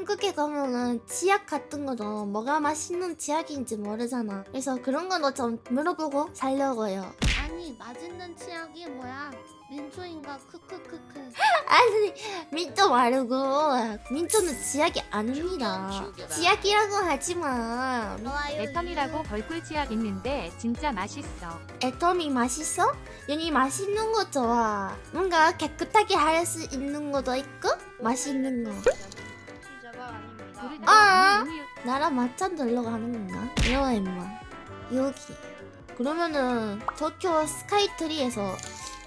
한국에 가면은 치약 같은 거도 뭐가 맛있는 치약인지 모르잖아. 그래서 그런 거도 좀 물어보고 살려고요. 아니 맛있는 치약이 뭐야? 민초인가 크크크크. 아니 민초 말고 민초는 치약이 아닙니다. 치약이라고 하지 마. 좋아요. 애텀이라고 벌꿀 치약 있는데 진짜 맛있어. 애터미 맛있어? 윤이 맛있는 거 좋아. 뭔가 깨끗하게 할 수 있는 것도 있고 맛있는 거. 아. 나랑 맞짱 놀러 가는 건가? 이러와 임마. 여기. 그러면은 도쿄 스카이트리에서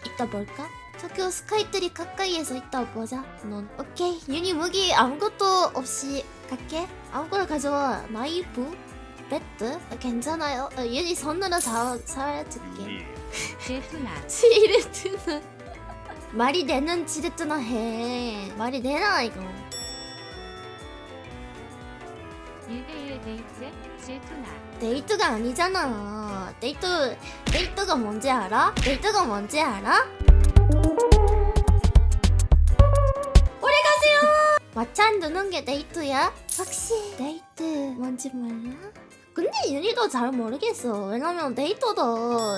이따 볼까? 도쿄 스카이트리 가까이에서 이따 보자. 넌 오케이. 윤이 무기 아무것도 없이 갈게. 아무거나 가져와. 나이프, 배트 아, 괜찮아요. 어, 윤이 손으로 사 사줄게. 질투나 지레트나 말이 되는 지레트나 해. 말이 되나 이거? 1대1 데이트 질투나 데이트가 아니잖아. 데이트, 데이트가 뭔지 알아? 데이트가 뭔지 알아? 오래 가세요! 마찬 두는 게 데이트야? 혹시 데이트 뭔지 몰라? 근데 윤희도 잘 모르겠어. 왜냐면 데이트도,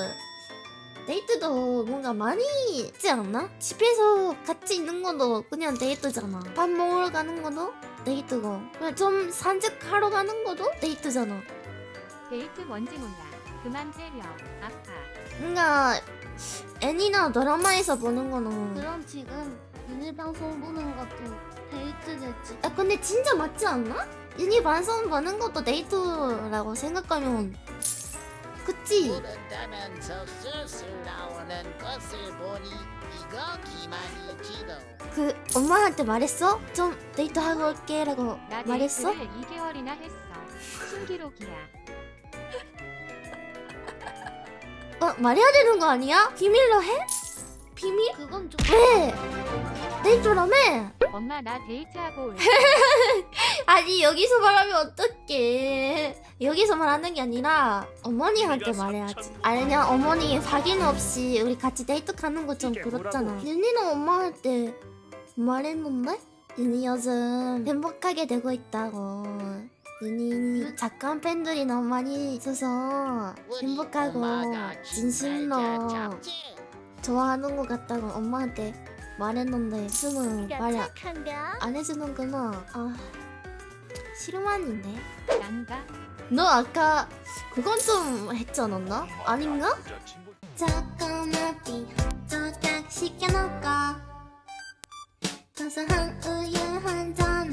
데이트도 뭔가 많이 있지 않나? 집에서 같이 있는 것도 그냥 데이트잖아. 밥 먹으러 가는 것도 데이트고. 그냥 좀 산책하러 가는 것도 데이트잖아. 데이트 뭔지 몰라. 그만 때려. 아파. 뭔가 애니나 드라마에서 보는 거는 그럼 지금 윤일 방송 보는 것도 데이트겠지. 야 근데 진짜 맞지 않나? 유니 방송 보는 것도 데이트라고 생각하면 그치? 그렇다면서 슬슬 나오 는 것을 보니 이거 기만이지도 그 엄마한테 말했어? 좀 데이트하고 올게 라고 나 말했어? 데이트를 2개월이나 했어. 신기록이야. 어 말해야 되는 거 아니야? 비밀로 해? 비밀? 그건 좀 왜? 데이트라며? 엄마 나 데이트하고 올래. 아니 여기서 말하면 어떡해 여기서 말하는 게 아니라 어머니한테 말해야지 아니냐 어머니 확인 없이 우리 같이 데이트 가는 거 좀 그렇잖아? 윤희는 엄마한테 말했는데? 윤희 요즘 행복하게 되고 있다고 윤희 작가 팬들이 너무 많이 있어서 행복하고 진심로? 좋아하는 것 같다고 엄마한테 말했는데 지금은 말 안- 착한가? 안 해주는구나. 아 실망인데. 난가? 너 아까 그건 좀 했지 않았나? 아닌가? 여자친구 조그맣게 조각 시켜놓고 고소한 우유 한 잔을